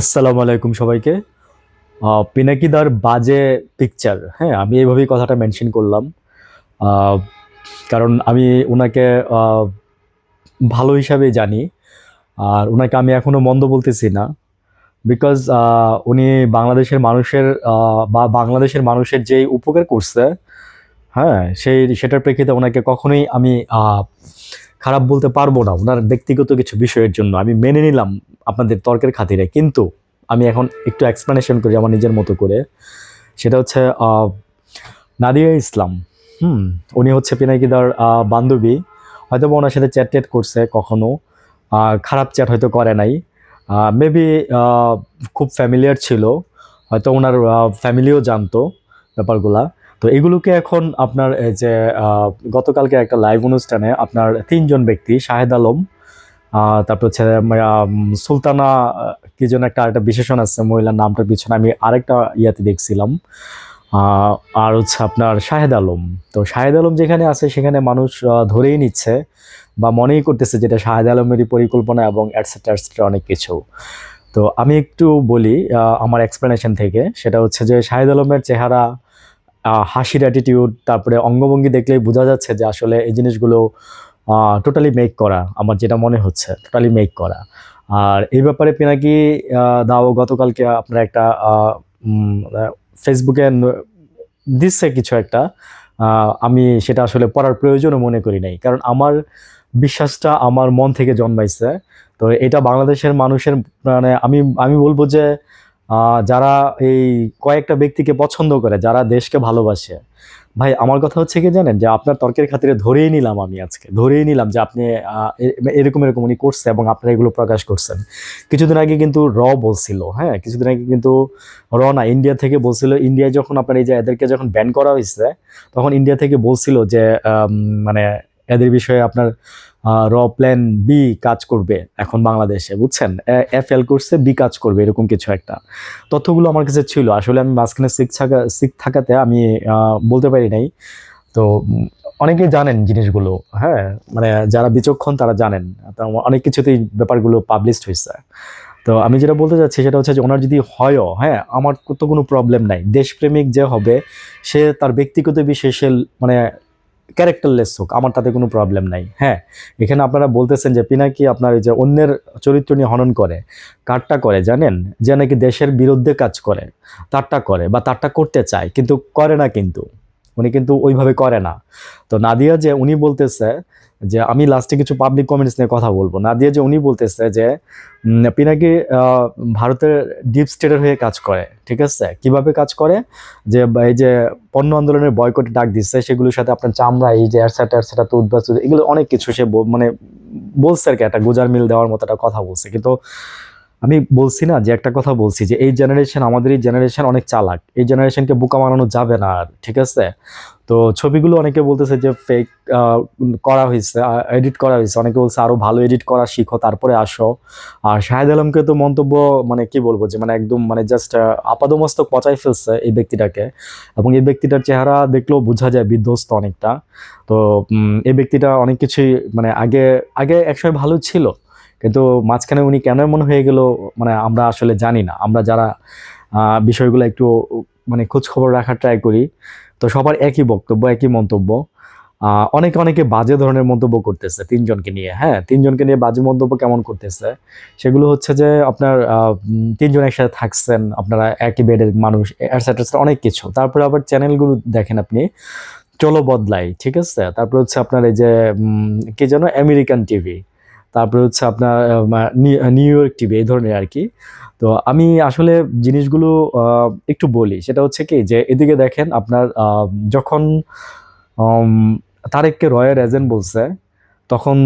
আসসালামু আলাইকুম সবাইকে। পিনাকিদার বাজে পিকচার হ্যাঁ আমি এইভাবেই কথাটা মেনশন করলাম। কারণ আমি ওনাকে ভালো হিসাবে জানি। আর ওনাকে আমি এখনও মন্দ বলতেছি না। বিকজ উনি বাংলাদেশের মানুষের বা বাংলাদেশের মানুষের যেই উপকার করছে হ্যাঁ সেই, সেটার প্রেক্ষিতে ওনাকে কখনোই আমি খারাপ বলতে পারব না। ওনার ব্যক্তিগত কিছু বিষয়ের জন্য। আমি মেনে নিলাম আপনাদের তর্কের খাতিরে। কিন্তু আমি এখন একটু এক্সপ্লেনেশন করি আমার নিজের মতো করে। সেটা হচ্ছে নাদিয়া ইসলাম। হুম, উনি হচ্ছে পিনাকিদার বান্ধবী। হয়তো বা ওনার সাথে চ্যাট ট্যাট করছে কখনো। খারাপ চ্যাট হয়তো করে নাই। মেবি খুব ফ্যামিলিয়ার ছিল। হয়তো ওনার ফ্যামিলিও জানতো ব্যাপারগুলা। তো এগুলোকে এখন আপনার যে গতকালকে একটা লাইভ অনুষ্ঠানে আপনার তিনজন ব্যক্তি, শাহেদ আলম তারপর হচ্ছে সুলতানা কি যেন একটা আরেকটা বিশেষণ আছে মহিলার নামটার পিছনে, আমি আরেকটা ইয়াতে দেখছিলাম। আর হচ্ছে আপনার শাহেদ আলম। তো শাহেদ আলম যেখানে আছে, সেখানে মানুষ ধরেই নিচ্ছে বা মনেই করতেছে যেটা শাহেদ আলমেরই পরিকল্পনা এবং অ্যাটসেট্রা অনেক কিছু। তো আমি একটু বলি আমার এক্সপ্লেনেশন থেকে, সেটা হচ্ছে যে শাহেদ আলমের চেহারা হাসির অ্যাটিটিউড তারপরে অঙ্গভঙ্গি দেখলেই বোঝা যাচ্ছে যে আসলে এই জিনিসগুলো টোটালি মেক করা, আমার যেটা মনে হচ্ছে টোটালি মেক করা। আর এই ব্যাপারে পিনাকি দাও, গতকালকে আপনার একটা ফেসবুকে দিচ্ছে কিছু একটা আমি সেটা আসলে পড়ার প্রয়োজনও মনে করি নাই। কারণ আমার বিশ্বাসটা আমার মন থেকে জন্মাইছে। তো এটা বাংলাদেশের মানুষের মানে আমি আমি বলব যে যারা এই কয়েকটা ব্যক্তিকে পছন্দ করে, যারা দেশকে ভালোবাসে। ভাই, আমার কথা হচ্ছে কি জানেন? যে আপনার তর্কের খাতিরে ধরেই নিলাম আমি আজকে। ধরেই নিলাম যে আপনি এরকম এরকম উনি করছে এবং আপনারা এগুলো প্রকাশ করছেন। কিছুদিন আগে কিন্তু র বলছিল হ্যাঁ? কিছুদিন আগে কিন্তু র না, ইন্ডিয়া থেকে বলছিল ইন্ডিয়া যখন আপনার এই যে এদেরকে যখন ব্যান করা হয়েছে, তখন ইন্ডিয়া থেকে বলছিল যে মানে এদের বিষয়ে আপনার র প্ল্যান বি কাজ করবে এখন বাংলাদেশে বুঝছেন? এফ এল করছে বি কাজ করবে এরকম কিছু একটা। তথ্যগুলো আমার কাছে ছিল আসলে আমি মাঝখানে সিক থাকা সিক থাকাতে আমি বলতে পারি নাই। তো উম, অনেকেই জানেন জিনিসগুলো হ্যাঁ? মানে যারা বিচক্ষণ তারা জানেন। অনেক কিছুতেই ব্যাপারগুলো পাবলিশড হয়েছে। তো আমি যেটা বলতে চাচ্ছি সেটা হচ্ছে যে ওনার যদি হয়ও হ্যাঁ আমার তো কোনো প্রবলেম নাই। দেশপ্রেমিক যে হবে সে তার ব্যক্তিগত বিষয়ে সে মানে ক্যারেক্টারলেস হোক, আমার তাতে কোনো প্রবলেম নাই। হ্যাঁ এখানে আপনারা বলতেছেন যে পিনাকি আপনার এই যে অন্যের চরিত্র নিয়ে হনন করে, কারটা করে জানেন? যে নাকি দেশের বিরুদ্ধে কাজ করে, তারটা করে বা তারটা করতে চায়, কিন্তু করে না কিন্তু, উনি কিন্তু ওইভাবে করে না। তো নাদিয়া যে উনি বলতেছে যে আমি লাস্টে কিছু পাবলিক কমেন্টস নিয়ে কথা বলব। না দিয়ে যে উনি বলতেছে যে পিনাকি ভারতের ডিপ স্টেটের হয়ে কাজ করে, ঠিক আছে? কীভাবে কাজ করে? যে এই যে পণ্য আন্দোলনের বয়কটে ডাক দিচ্ছে, সেগুলোর সাথে আপনার চামড়া, এই যে অ্যাটসেটা অ্যাটসেটা তো উদ্বাস এগুলো অনেক কিছু সে মানে বলছে আর কি, একটা গুজার মিল দেওয়ার মতো একটা কথা বলছে। কিন্তু আমি বলছি না যে একটা কথা বলছি যে এই জেনারেশন আমাদের এই জেনারেশন অনেক চালাক। এই জেনারেশনকে বোকা বানানো যাবে না আর, ঠিক আছে? তো ছবিগুলো অনেকে বলতেছে যে ফেক করা হয়েছে এডিট করা হয়েছে। অনেকে বলছে আরও ভালো এডিট করা শিখো, তারপরে আসো। আর শাহেদ আলমকে তো মন্তব্য মানে কি বলব যে মানে একদম মানে জাস্ট আপাদমস্তক পচাই ফেলছে এই ব্যক্তিটাকে। এবং এই ব্যক্তিটার চেহারা দেখলেও বোঝা যায় বিধ্বস্ত অনেকটা। তো এই ব্যক্তিটা অনেক কিছুই মানে আগে আগে একসময় ভালো ছিল। কিন্তু মাঝখানে উনি কেন এমন হয়ে গেল মানে আমরা আসলে জানি না। আমরা যারা বিষয়গুলো একটু মানে খোঁজ খবর রাখার ট্রাই করি, তো সবার একই বক্তব্য, একই মন্তব্য। অনেকে অনেকে বাজে ধরনের মন্তব্য করতেছে তিনজনকে নিয়ে। হ্যাঁ তিনজনকে নিয়ে বাজে মন্তব্য কেমন করতেছে? সেগুলো হচ্ছে যে আপনার তিনজন একসাথে থাকছেন, আপনারা একই বেডের মানুষ এটসেট্রা অনেক কিছু। তারপরে আবার চ্যানেলগুলো দেখেন আপনি, চলো বদলাই, ঠিক আছে? তারপরে হচ্ছে আপনার এই যে কি যেন আমেরিকান টিভি তারপরে হচ্ছে আপনার নিউ ইয়র্ক টিভি এই ধরনের আর কি। তো আমি আসলে জিনিসগুলো একটু বলি। সেটা হচ্ছে কি যে, এদিকে দেখেন আপনার যখন তারেককে রয়ের এজেন্ট বলছে, তখন